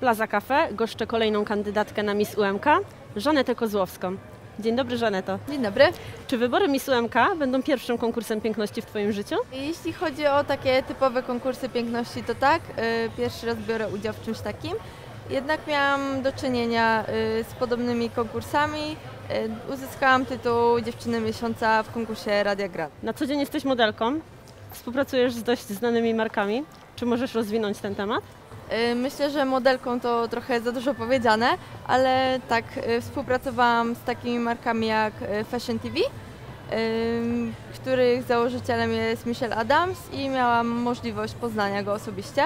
Plaza Cafe goszczę kolejną kandydatkę na Miss UMK, Żanetę Kozłowską. Dzień dobry, Żaneto. Dzień dobry. Czy wybory Miss UMK będą pierwszym konkursem piękności w Twoim życiu? Jeśli chodzi o takie typowe konkursy piękności, to tak, y, pierwszy raz biorę udział w czymś takim. Jednak miałam do czynienia y, z podobnymi konkursami. Y, Uzyskałam tytuł Dziewczyny Miesiąca w konkursie Radia Grand. Na co dzień jesteś modelką, współpracujesz z dość znanymi markami. Czy możesz rozwinąć ten temat? Y, Myślę, że modelką to trochę za dużo powiedziane, ale tak, y, współpracowałam z takimi markami jak y, Fashion TV, których założycielem jest Michelle Adams i miałam możliwość poznania go osobiście.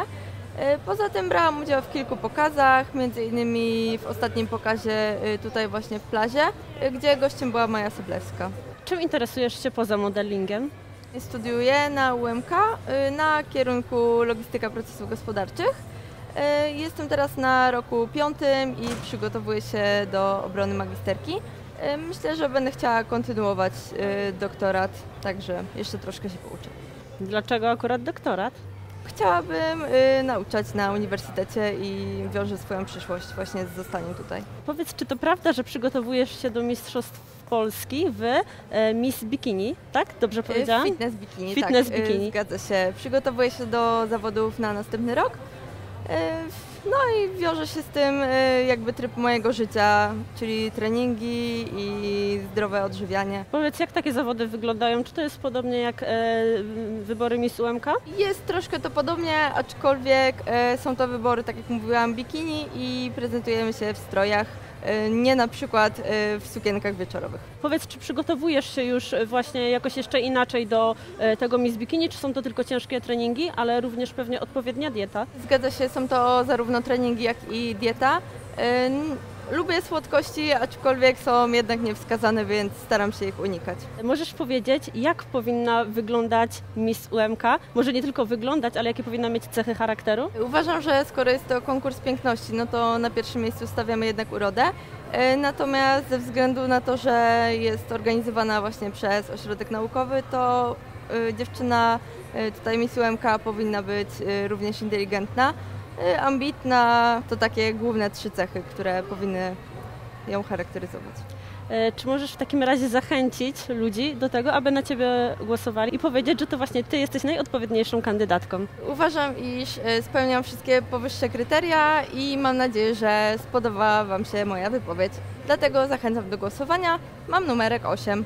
Poza tym brałam udział w kilku pokazach, między innymi w ostatnim pokazie tutaj właśnie w plazie, gdzie gościem była Maja Soblewska. Czym interesujesz się poza modelingiem? Studiuję na UMK y, na kierunku logistyka procesów gospodarczych. Y, Jestem teraz na roku piątym i przygotowuję się do obrony magisterki. Y, Myślę, że będę chciała kontynuować doktorat, także jeszcze troszkę się pouczę. Dlaczego akurat doktorat? Chciałabym y, nauczać na uniwersytecie i wiążę swoją przyszłość właśnie z zostaniem tutaj. Powiedz, czy to prawda, że przygotowujesz się do Mistrzostw Polski w e, Miss Bikini, tak? Dobrze Y, powiedziałam? Fitness bikini. Fitness tak, y, bikini. Zgadza się. Przygotowuję się do zawodów na następny rok. Y, No i wiąże się z tym y, jakby tryb mojego życia, czyli treningi i zdrowe odżywianie. Powiedz, jak takie zawody wyglądają? Czy to jest podobnie jak e, wybory Miss UMK? Jest troszkę to podobnie, aczkolwiek y, są to wybory, tak jak mówiłam, bikini i prezentujemy się w strojach, y, nie na przykład y, w sukienkach wieczorowych. Powiedz, czy przygotowujesz się już właśnie jakoś jeszcze inaczej do e, tego Miss Bikini, czy są to tylko ciężkie treningi, ale również pewnie odpowiednia dieta? Zgadza się, są to zarówno treningi, jak i dieta. Ym, Lubię słodkości, aczkolwiek są jednak niewskazane, więc staram się ich unikać. Możesz powiedzieć, jak powinna wyglądać Miss UMK? Może nie tylko wyglądać, ale jakie powinna mieć cechy charakteru? Uważam, że skoro jest to konkurs piękności, no to na pierwszym miejscu stawiamy jednak urodę. E, Natomiast ze względu na to, że jest organizowana właśnie przez ośrodek naukowy, to e, dziewczyna tutaj Miss UMK powinna być również inteligentna, ambitna. To takie główne trzy cechy, które powinny ją charakteryzować. E, Czy możesz w takim razie zachęcić ludzi do tego, aby na Ciebie głosowali i powiedzieć, że to właśnie Ty jesteś najodpowiedniejszą kandydatką? Uważam, iż e, spełniam wszystkie powyższe kryteria i mam nadzieję, że spodoba Wam się moja wypowiedź. Dlatego zachęcam do głosowania. Mam numerek 8.